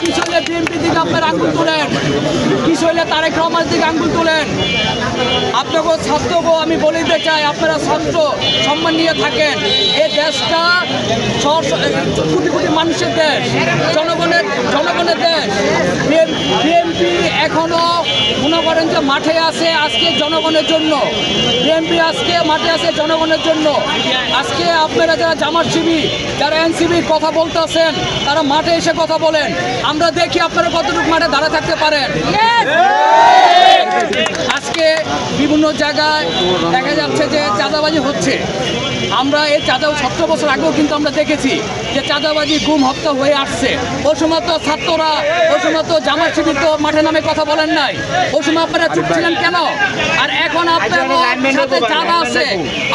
কি শৈলে বিএনপি দিকে আপনার আঙ্গুল তোলেন। কি শৈলে তারেক রহমান দিকে আঙ্গুল তোলেন। আপনাকে ছাত্রকেও আমি বলিতে চাই, আপনারা ছাত্র সম্মান নিয়ে থাকেন। এই দেশটা ছ- কোটি কোটি মানুষের দেশ, জনগণের জনগণের দেশ। বিএনপি এখনও মনে করেন যে মাঠে আছে, আজকে জনগণের জন্য। বিএনপি আজকে মাঠে আছে, জনগণের জন্য। আজকে আপনারা যারা জামাত যারা এনসিবির কথা বলতেছেন, তারা মাঠে এসে কথা বলেন। আমরা দেখি আপনারা কতটুকু মাঠে দাঁড়া থাকতে পারেন। আজকে বিভিন্ন জায়গায় দেখা যাচ্ছে যে চাঁদাবাজি হচ্ছে। আমরা এই চাঁদা সতেরো বছর আগেও কিন্তু আমরা দেখেছি যে চাঁদাবাজি গুম হত্যা হয়ে আসছে। ওই সময় তো ছাত্ররা ওই সময় তো জামাত শিবির তো মাঠে নামে কথা বলেন নাই। ওই সময় আপনারা চুপ ছিলেন কেন? আর এখন আপনার সাথে যারা আছে।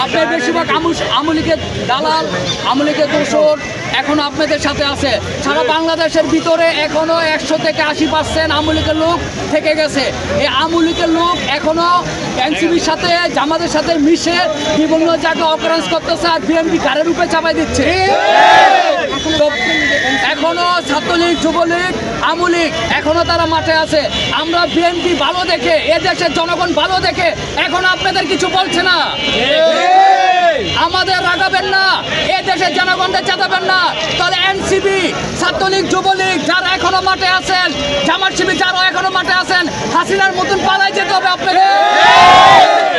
আপনার বেশিরভাগ আমুল আমলিকের দালাল আমলিকের দোষর এখনও আপনাদের সাথে আছে। সারা বাংলাদেশের ভিতরে এখনও একশো থেকে আশি পার্সেন্ট আমলিকের লোক থেকে গেছে। এই আমলিকের লোক এখনও এনসিবির সাথে, জামাতের সাথে মিশে বিভিন্ন জায়গায় অকারেন্স করতেছে আর বিএনপি কারের রূপে চাপাই দিচ্ছে। এখনও ছাত্রলীগ, যুবলীগ, আমলীগ এখনও তারা মাঠে আছে। আমরা বিএনপি ভালো দেখে এ দেশের জনগণ ভালো দেখে এখন আপনাদের কিছু বলছে না। আমাদের রাগাবেন না এ দেশের জনগণদের চেতাবেন না। তাহলে এনসিবি ছাত্রলীগ, যুবলীগ যারা এখনও মাঠে আছেন, জামাত শিবির যারা এখনও মাঠে আছেন, হাসিনার মতন পালাই যেতে হবে আপনাদের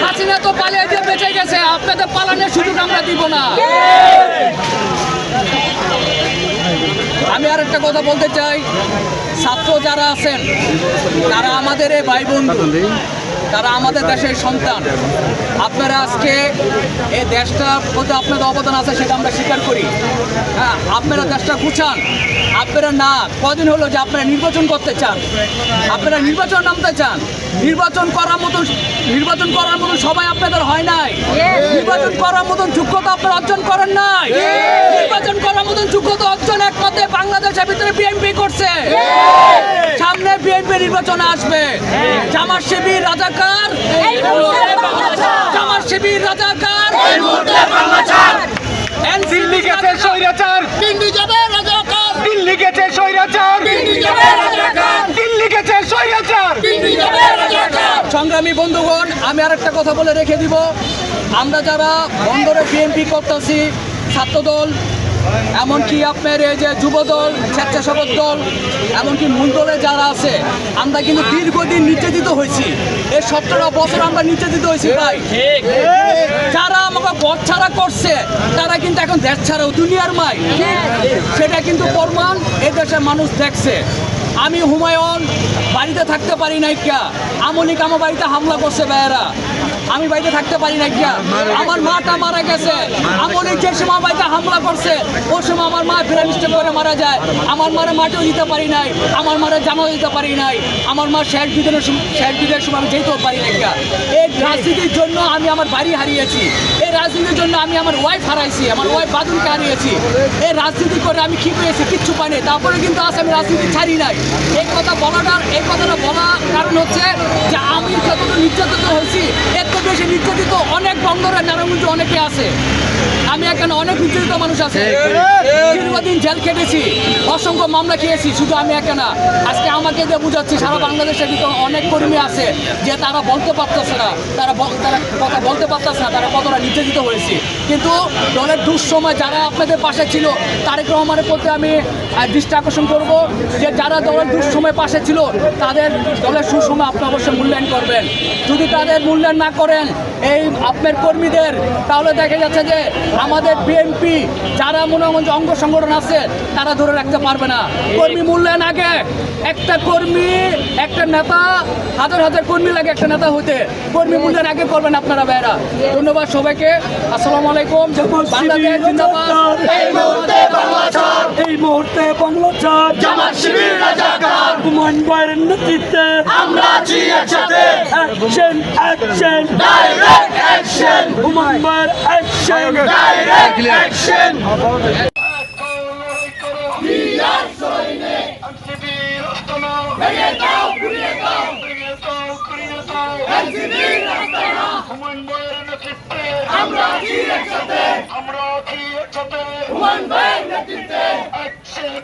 হাসিনা তো পালিয়ে দিয়ে বেঁচে গেছে আপনাদের পালানোর সুযোগ আমরা দিব না আমি আর একটা কথা বলতে চাই। ছাত্র যারা আছেন তারা আমাদের এই ভাই বন্ধু তারা আমাদের দেশের সন্তান। আপনারা আজকে এই দেশটার প্রতি আপনাদের অবদান আছে সেটা আমরা স্বীকার করি। হ্যাঁ আপনারা দেশটা গুছান আপনারা না কদিন হলো যে আপনারা নির্বাচন করতে চান। আপনারা নির্বাচন নামতে চান। নির্বাচন করার মতন নির্বাচন করার মতো সবাই আপনাদের হয় নাই। নির্বাচন করার মতন যোগ্যতা আপনারা অর্জন করেন নাই। নির্বাচন করার মতন যোগ্যতা অর্জন একমাত্র বাংলাদেশের ভিতরে বিএনপি করছে। সামনে বিএনপি নির্বাচনে আসবে। জামাত শিবির রাজাকার। জামাত শিবির রাজাকার। দিল্লি গেছে স্বৈরাচার! দিল্লি যাবে রাজাকার। দিল্লি গেছে স্বৈরাচার! দিল্লি যাবে রাজাকার। দিল্লি গেছে স্বৈরাচার! দিল্লি যাবে রাজাকার। সংগ্রামী বন্ধুগণ আমি আর একটা কথা বলে রেখে দিব। আমরা যারা বন্দরে বিএনপি করতেছি ছাত্রদল এমনকি আপনার এই যে যুবদল, স্বেচ্ছাসেবক দল, এমনকি মূল দলে যারা আছে, আমরা কিন্তু দীর্ঘদিন নির্যাতিত হয়েছি। এই সতেরো বছর আমরা নির্যাতিত হয়েছি ভাই। যারা আমাকে পথ ছাড়া করছে, তারা কিন্তু এখন দেশ ছাড়াও দুনিয়ার মাই। সেটা কিন্তু প্রমাণ, এ দেশের মানুষ দেখছে। আমি হুমায়ুন, বাড়িতে থাকতে পারি নাই কিয়া। আমলিক আমার বাড়িতে হামলা করছে বেয়েরা আমি বাড়িতে থাকতে পারি না কিয়া। আমার মাটা মারা গেছে। আমলিক যে সময় বাড়িতে হামলা করছে, ওই সময় আমার মা ফেরা নিষ্ঠে করে মারা যায়। আমার মারে মাটিও দিতে পারি নাই। আমার মারে জামাও দিতে পারি নাই। আমার মা শেষ সময় শেষ বিদের সময় আমি যেতেও পারি না কিয়া। রাজনীতির জন্য আমি আমার বাড়ি হারিয়েছি। এই রাজনীতির জন্য আমি আমার ওয়াইফ হারাইছি, আমার ওয়াইফ বাদুনকে হারিয়েছি। এই রাজনীতি করে আমি কি পেয়েছি কিচ্ছু পাইনি তারপরে কিন্তু আজ আমি রাজনীতি ছাড়ি নাই। এই কথা বলাটার এই কথাটা বলা কারণ হচ্ছে যে আমি যতটা নির্যাতিত হয়েছি, এর বেশি নির্যাতিত অনেক বন্দরে নারায়ণগঞ্জে অনেকে আছে। আমি এখানে অনেক নির্যাতিত মানুষ আছে। দীর্ঘদিন জেল খেটেছি অসংখ্য মামলা খেয়েছি শুধু আমি একা না। আজকে আমাকে যে বুঝাচ্ছি সারা বাংলাদেশের ভিতরে অনেক কর্মী আছে যে তারা বলতে পারতেছে না তারা তারা কথা বলতে পারতেছে না তারা কতটা নির্যাতিত হয়েছে। কিন্তু দলের দুঃসময় যারা আপনাদের পাশে ছিল, তারেক রহমানের প্রতি আমি দৃষ্টি আকর্ষণ করব। যে যারা দলের দুঃসময় পাশে ছিল, তাদের দলের সুসময় আপনি অবশ্যই মূল্যায়ন করবেন। যদি তাদের মূল্যায়ন না করেন এই আপনার কর্মীদের, তাহলে দেখা যাচ্ছে যে আমাদের বিএনপি, যারা মনে অঙ্গ সংগঠন আছে, তারা ধরে রাখতে পারবে না। কর্মী মূল্যায়ন আগে। একটা কর্মী, একটা নেতা, হাজার হাজার কর্মী লাগে একটা নেতা হতে কর্মী মূল্যায়ন আগে করবেন আপনারা ভাইরা ধন্যবাদ সবাইকে। আসসালামু আলাইকুম বাংলাদেশ জিন্দাবাদ। এই মুহূর্তে বাংলা ছাড়। এই মুহূর্তে বাংলা ছাড়। জামাত শিবির রাজাকার। হুমায়ুন ভাইয়ের নেতৃত্বে আমরা আছি একসাথে। Action action direct action Humayun ভাইয়ের অ্যাকশন ডাইরেক্ট অ্যাকশন আমরা আছি একসাথে? আমরা আছি একসাথে? হুমান ভাইয়ের নেতৃত্বে। অ্যাকশন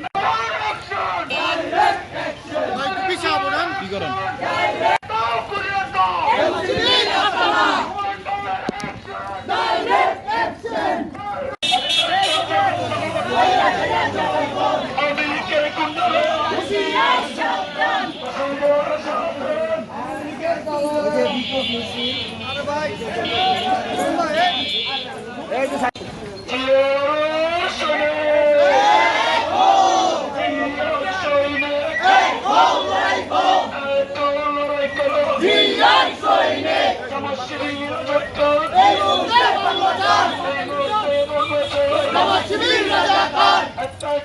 করেন? দাও করিয়া দাও আমেরিকার